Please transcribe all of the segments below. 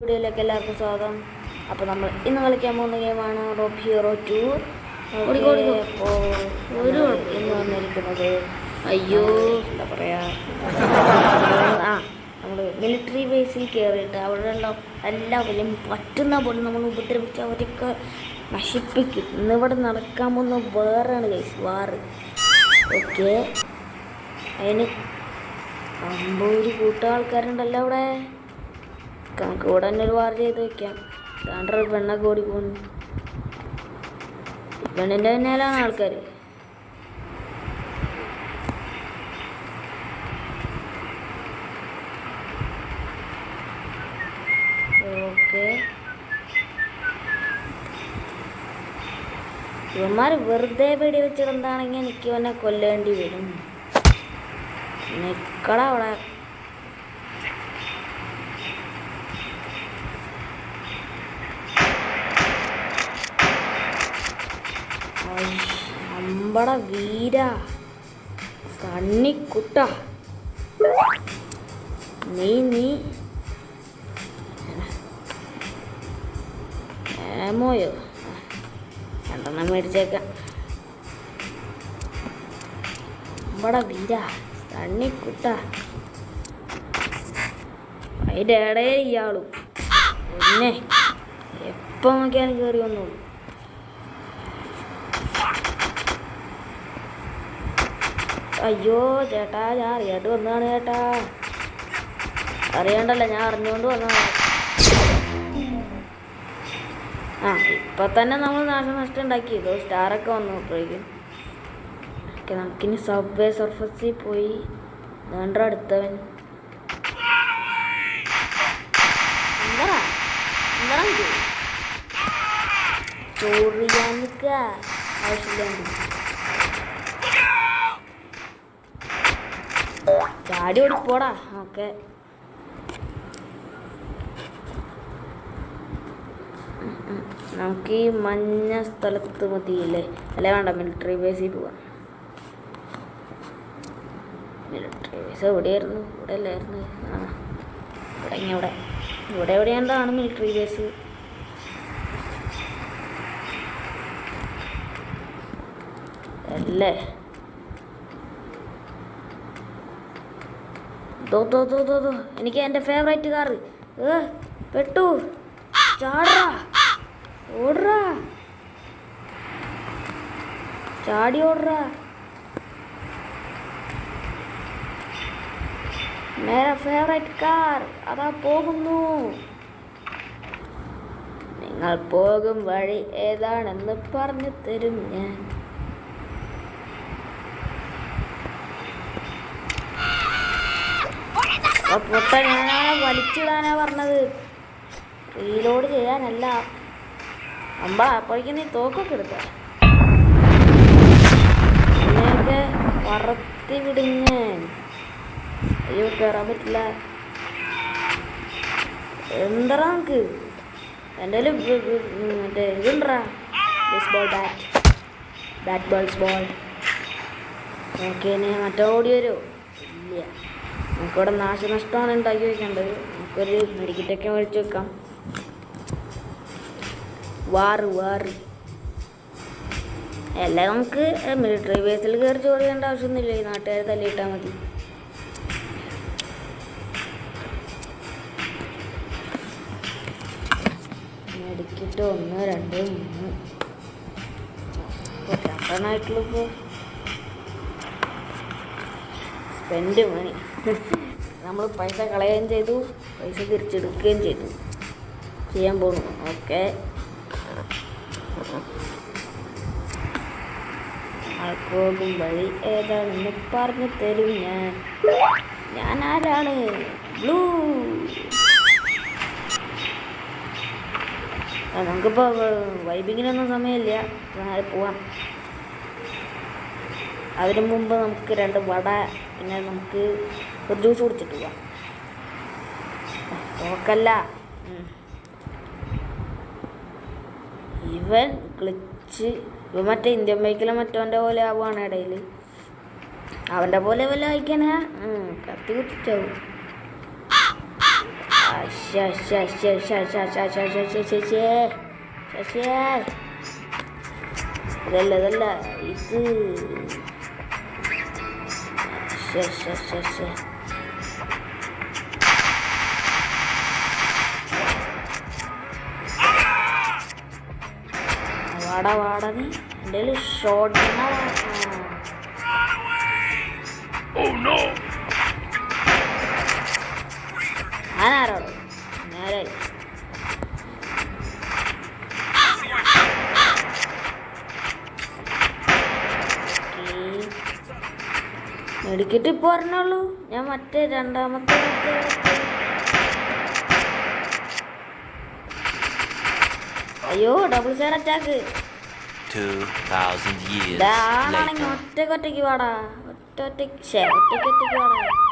വീഡിയോയിലേക്ക് എല്ലാവർക്കും സ്വാഗതം. അപ്പോൾ നമ്മൾ ഇന്ന് കളിക്കാൻ പോകുന്ന ഗെയിമാണ് റോപ്പ് ഹീറോ ടു. അപ്പോൾ. ഒരു ഇന്ന് വന്നിരിക്കുന്നത് അയ്യോ. എന്താ പറയാ ആ നമ്മൾ മിലിറ്ററി ബേസിൽ കയറിയിട്ട് അവിടെയുള്ള എല്ലാവരും പറ്റുന്ന പോലെ നമ്മൾ ഉപദ്രവിച്ച് അവരൊക്കെ നശിപ്പിക്കും. ഇന്നിവിടെ നടക്കാൻ പോകുന്ന വേറാണ് ഗൈസ് വാറ് ഓക്കെ. അതിന് അമ്പൂരി കൂട്ട ആൾക്കാരുണ്ടല്ലോ അവിടെ. നമുക്ക് ഇവിടെ തന്നെ ഒരു വാർ ചെയ്ത് വെക്കാം. താണ്ടൊരു പെണ്ണൊക്കെ ഓടി പോകുന്നു പെണ്ണിന്റെ പിന്നാലാണ് ആൾക്കാർ ഓക്കെ. ഇവന്മാർ വെറുതെ വെടി വെച്ചിടുന്നതാണെങ്കിൽ എനിക്ക് ഇവനെ കൊല്ലേണ്ടി വരും. നിക്കട അവിടെ. അമ്പട വീര. സണ്ണിക്കുട്ട. നീ നീ. ഏമോയോ രണ്ടെണ്ണം മേടിച്ചേക്കാം. നമ്മടെ വീര. സണ്ണിക്കുട്ട. അതിന്റെ ഇടയിൽ ഇയാളും. പിന്നെ എപ്പോൾ നോക്കിയാലും കയറി വന്നോളൂ. അയ്യോ ചേട്ടാ ഞാൻ അറിയാണ്ട് വന്നതാണ് ചേട്ടാ. അറിയണ്ടല്ലോ ഞാൻ അറിഞ്ഞുകൊണ്ട് വന്നതാണ്. ആ ഇപ്പൊ തന്നെ നമ്മൾ നാശനഷ്ടം ഉണ്ടാക്കി. ഇതോ സ്റ്റാറൊക്കെ വന്നു അപ്പോഴേക്കും. ഓക്കെ നമുക്കിനി സബ്വേ സർഫസിൽ പോയി വേണ്ട അടുത്തവൻ. എന്താ എന്താ നിൽക്കുക. ആവശ്യമില്ലാണ്ട്. ചാടി ഓടിപ്പോടാ ഓക്കെ നമുക്ക് ഈ മഞ്ഞ സ്ഥലത്ത് മതിയില്ലേ? അല്ലേ വേണ്ട മിലിറ്ററി ബേസിൽ പോവാം. മിലിറ്ററി ബേസ് എവിടെയായിരുന്നു? ഇവിടെ അല്ലായിരുന്നു. ആ ഇവിടെ ഇവിടെ ഇവിടെ എവിടെയാണ്ടാണ് മിലിറ്ററി ബേസ് അല്ലേ? ദോ ദോ ദോ ദോ തോ എനിക്ക് എന്റെ ഫേവറേറ്റ് കാർ ഏ പെട്ടു. ചാടാ ഓടുറാ ചാടി ഓടുറാ മേര ഫേവറേറ്റ് കാർ അതാ പോകുന്നു. നിങ്ങൾ പോകും വഴി ഏതാണെന്ന് പറഞ്ഞു തരും ഞാൻ ആ പൊട്ട ഞാനാണ് വലിച്ചിടാനാ പറഞ്ഞത്. റീലോഡ് ചെയ്യാനല്ല. അമ്പ അപ്പോഴേക്കും നീ തോക്കൊക്കെ എടുത്ത? എന്നെയൊക്കെ പറത്തി വിടുങ്ങ അയ്യോ കയറാൻ പറ്റില്ല. എന്താ നമുക്ക് എന്റെ മറ്റേ ഇതുണ്ടാ base ball bat bat balls ball okay ഇനി മറ്റേ ഓടി വരുമോ ഇല്ല. നമുക്കിവിടെ നാശനഷ്ടമാണ് ഉണ്ടാക്കി വെക്കേണ്ടത് നമുക്കൊരു മെഡിക്കറ്റൊക്കെ മേടിച്ച് വെക്കാം. വാറ് വാറ് അല്ല നമുക്ക് മിലിറ്ററി ബേസിൽ കയറി ചോദിക്കേണ്ട ആവശ്യമൊന്നുമില്ല. ഈ നാട്ടുകാരെ തല്ലിയിട്ടാൽ മതി. മെഡിക്കറ്റ് ഒന്ന് രണ്ട് മൂന്ന്. രണ്ടെണ്ണമായിട്ടുള്ളൂ ഇപ്പോൾ സ്പെൻഡ് മണി. നമ്മൾ പൈസ കളയുകയും ചെയ്തു. പൈസ തിരിച്ചെടുക്കുകയും ചെയ്തു. ചെയ്യാൻ പോണു. ഓക്കെ. പോകും വഴി ഏതാണെന്ന് പറഞ്ഞു തരും ഞാൻ. ഞാൻ ആരാണ്? ബ്ലൂ. നമുക്കിപ്പോൾ വൈബിങ്ങിനൊന്നും സമയമില്ല. പോവാം. അതിനു മുമ്പ് നമുക്ക് രണ്ട് വട പിന്നെ നമുക്ക് ഒരു ജ്യൂസ് കുടിച്ചിട്ട് പോവാം തോക്കല്ല. ഇവൻ ക്ലിച്ച് ഇവൻ മറ്റേ ഇന്ത്യൻ ബൈക്കിലെ മറ്റവന്റെ പോലെ ആവുകയാണ് ഇടയിൽ അവന്റെ പോലെ വല്ല വായിക്കാനാ കത്തി കുത്തിച്ചാവും ഇതല്ല ഇതല്ല ശ്ശെ, Все, വാടാ വാടാ നീ. എന്റെ ഷോട്ട് oh, ഞാനാരോടോ നോക്കിയിട്ട് ഇപ്പോൾ പറഞ്ഞോളൂ. ഞാൻ മറ്റേ രണ്ടാമത്തെ അയ്യോ ഡബിൾ സെയർ അറ്റാക്ക് ഒറ്റക്കൊറ്റയ്ക്ക് വാടാ. ഒറ്റ ഒറ്റ ഒറ്റയ്ക്ക് വാടാ.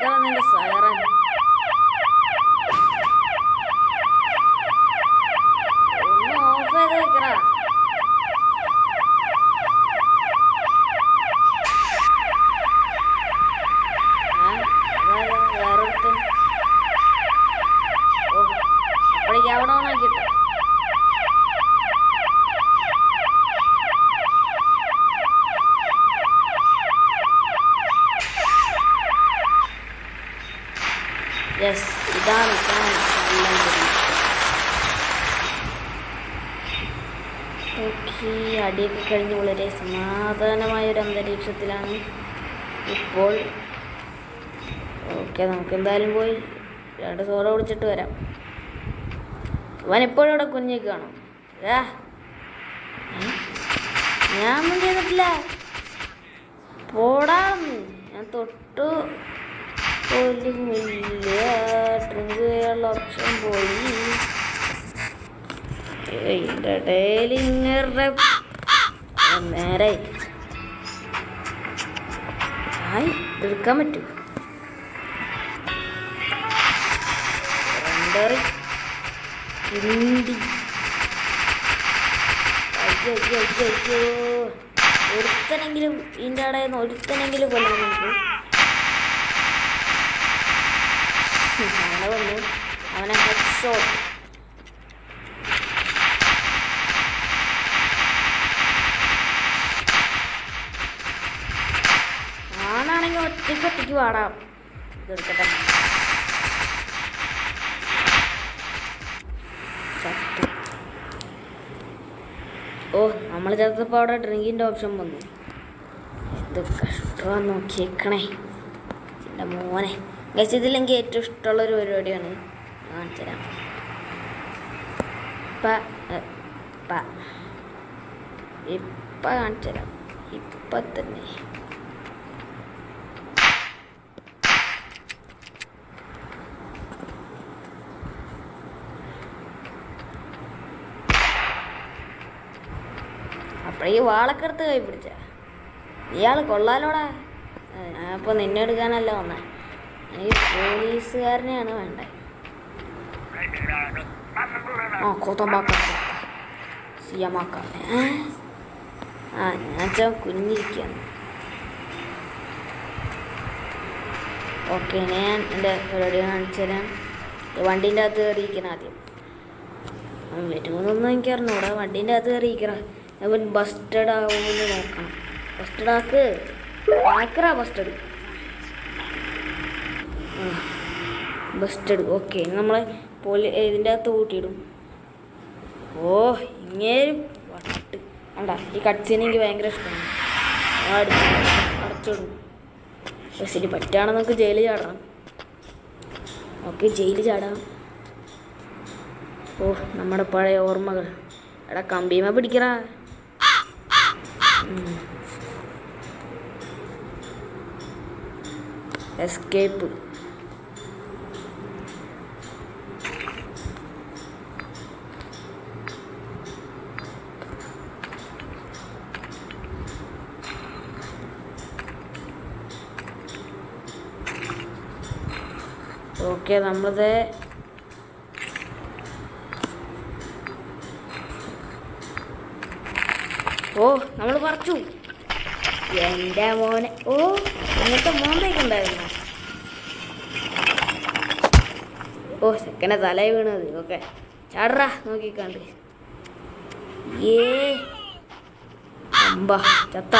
ഇതാണ് എന്റെ സൈറൻ ഓക്കെ അടിയൊക്കെ കഴിഞ്ഞ് വളരെ സമാധാനമായ ഒരു അന്തരീക്ഷത്തിലാണ് ഇപ്പോൾ. ഓക്കെ നമുക്ക് എന്തായാലും പോയി രണ്ട് സോറ കുടിച്ചിട്ട് വരാം. അവൻ എപ്പോഴും ഇവിടെ കുഞ്ഞിക്കാണോ കാണും? ഞാൻ ഒന്നും ചെയ്തിട്ടില്ല. പോടാന്ന്. ഞാൻ തൊട്ടു പോലുമില്ല ഡ്രിങ്ക് ചെയ്യാനുള്ള ഓപ്ഷൻ പോയി. ഇതിന്റെ ഇടയിൽ ഇങ്ങനെ നേരെ. ആയി എടുക്കാൻ പറ്റൂ. രണ്ടറി കിണ്ടി. അയ്യോ അയ്യോ അയ്യോ അയ്യോ. ഒരുത്തനെങ്കിലും ഇതിന്റെ അവിടെ നിന്ന് ഒരുത്തനെങ്കിലും കൊല്ലണം നമുക്ക്. അവനെ അവനെ ഹെഡ് ഷോട്ട് ആണാണെങ്കിൽ വാടാ ഇതെടുക്കട്ടെ ഓ നമ്മൾ ചേർത്തപ്പോൾ അവിടെ ഡ്രിങ്കിന്റെ ഓപ്ഷൻ വന്നു. ഇത് കഷ്ടമാണ് നോക്കിയേക്കണേ. എന്റെ മോനെ. ഗസ് ഇതിലെങ്കിൽ ഏറ്റവും ഇഷ്ടമുള്ളൊരു പരിപാടിയാണ് കാണിച്ചു തരാം ഇപ്പ. ഇപ്പ കാണിച്ചു ഇപ്പം തന്നെ അപ്പോഴേ വാളൊക്കെ എടുത്ത് കൈ പിടിച്ച. ഇയാൾ കൊള്ളാലോടാ. ഞാനിപ്പോൾ നിന്നെ എടുക്കാനല്ല വന്നേ. എനിക്ക് പോലീസുകാരനെയാണ് വേണ്ടത് ആ കോത്തമ്പാക്ക സിയമാക്ക ആ ഞാൻ വെച്ചാൽ കുഞ്ഞിരിക്കുകയാണ് ഓക്കെ ഞാൻ എന്റെ പരിപാടി കാണിച്ചു വണ്ടീന്റെ അകത്ത് കയറിയിരിക്കണം ആദ്യം. വരുമെന്നൊന്നും എനിക്കറിഞ്ഞൂടാ. വണ്ടീന്റെ അകത്ത് കയറിയിരിക്കണം. അവൻ ബസ്റ്റഡ് ആവുമെന്ന് നോക്കണം ബസ്റ്റഡ് ആക്ക് ആക്കറാ ബസ്റ്റഡ് ബസ്റ്റഡ് ഓക്കെ നമ്മളെ പോലി ഇതിന്റെ അകത്ത് കൂട്ടിയിടും. ഓ ഇങ്ങേരും വട്ട്. വേണ്ട ഈ കട്ട്സീൻ എനിക്ക് ഭയങ്കര ഇഷ്ടമാണ്. അടിച്ചു അടച്ചിടും. പക്ഷെ ഇനി നമുക്ക് ജയിലിൽ ചാടണം. ഓക്കെ ജയിലിൽ ചാടാം. ഓ നമ്മുടെ പഴയ ഓർമ്മകൾ. എടാ കമ്പീമ പിടിക്കറാ എസ്കേപ്പ് ഓക്കെ നമ്മളത് ഓ നമ്മൾ പറിച്ചു. എന്റെ മോനെ. ഓ എന്നിട്ട് മോൻ ഉണ്ടായിരുന്നു ഓ ചെക്കനെ തലയിൽ വീണത്. ഓക്കെ. ചാടറാ നോക്കിക്കാണ്ട്. ഏ. അമ്പ ചത്ത.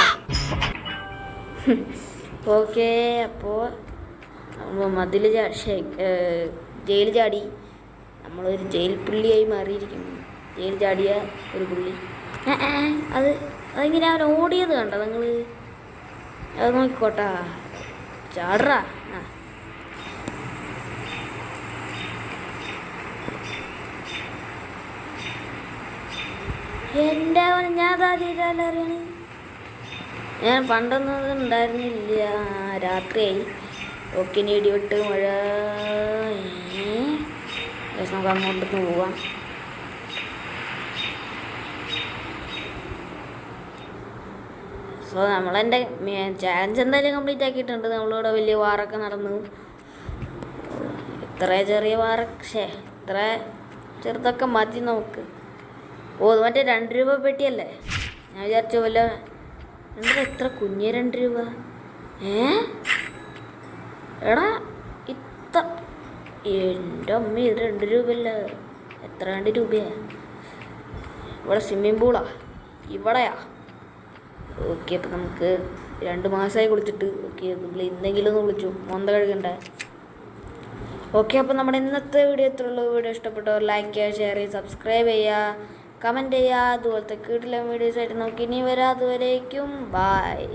ഓക്കെ അപ്പോൾ മതിൽ ജയിൽ ചാടി. നമ്മളൊരു ജയിൽ പുള്ളിയായി മാറിയിരിക്കുന്നു. ജയിൽ ചാടിയ ഒരു പുള്ളി. അത് അതെങ്ങനെ അവൻ ഓടിയത് കണ്ടോ നിങ്ങൾ അത് നോക്കിക്കോട്ടാ. ചാടറാ ആ എന്റെ ഞാൻ ആദ്യമായിട്ടല്ല ഞാൻ പണ്ടൊന്നും ഉണ്ടായിരുന്നില്ല രാത്രിയായി. ഒക്കിനി ഇടിവിട്ട് മഴ. നമുക്ക് അങ്ങോട്ടേക്ക് പോവാം. സോ നമ്മളെന്റെ ചാലഞ്ച് എന്തായാലും കംപ്ലീറ്റ് ആക്കിയിട്ടുണ്ട്. നമ്മളിവിടെ വലിയ വാറൊക്കെ നടന്നു. ഇത്ര ചെറിയ വാറ പക്ഷേ ഇത്ര ചെറുതൊക്കെ മതി നമുക്ക്. ഓ മറ്റേ രണ്ട് രൂപ പെട്ടിയല്ലേ? ഞാൻ വിചാരിച്ചു വല്ല എന്താ എത്ര കുഞ്ഞ് രണ്ട് രൂപ? ഏ? എടാ ഇത്ര എന്റെ അമ്മ ഇത് രണ്ട് രൂപയല്ല. എത്ര രണ്ട് രൂപയാ? ഇവിടെ സ്വിമ്മിംഗ് പൂളാ ഇവിടെയാ. ഓക്കെ അപ്പം നമുക്ക് രണ്ട് മാസമായി കുളിച്ചിട്ട് ഓക്കെ നമ്മൾ ഇന്നെങ്കിലും ഒന്ന് കുളിച്ചു. മൊന്ത കഴുകണ്ടേ? ഓക്കെ അപ്പോൾ നമ്മുടെ ഇന്നത്തെ വീഡിയോ എത്രയുള്ളൂ വീഡിയോ ഇഷ്ടപ്പെട്ടോ ലൈക്ക് ചെയ്യുക ഷെയർ ചെയ്യുക സബ്സ്ക്രൈബ് ചെയ്യുക. കമന്റ് ചെയ്യുക അതുപോലത്തെ കീട്ടിലെ വീഡിയോസ് ആയിട്ട് നോക്കി. ഇനി വരാം അതുവരേക്കും. ബായ്